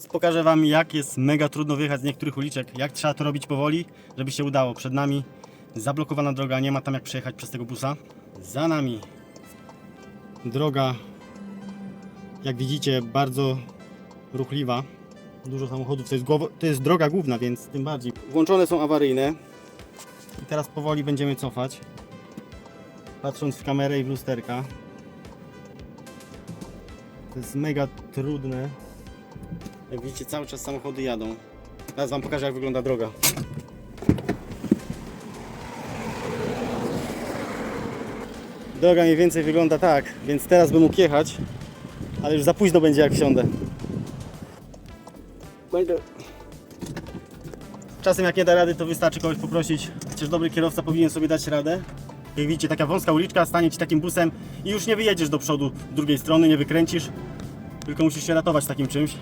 Teraz pokażę Wam, jak jest mega trudno wyjechać z niektórych uliczek, jak trzeba to robić powoli, żeby się udało. Przed nami zablokowana droga, nie ma tam jak przejechać przez tego busa. Za nami droga, jak widzicie, bardzo ruchliwa. Dużo samochodów, to jest, to jest droga główna, więc tym bardziej. Włączone są awaryjne. I teraz powoli będziemy cofać. Patrząc w kamerę i w lusterka. To jest mega trudne. Jak widzicie, cały czas samochody jadą. Teraz Wam pokażę, jak wygląda droga. Droga mniej więcej wygląda tak, więc teraz bym mógł jechać, ale już za późno będzie, jak wsiądę. Czasem jak nie da rady, to wystarczy kogoś poprosić. Chociaż dobry kierowca powinien sobie dać radę. Jak widzicie, taka wąska uliczka, stanie Ci takim busem i już nie wyjedziesz do przodu drugiej strony, nie wykręcisz. Tylko musisz się ratować takim czymś.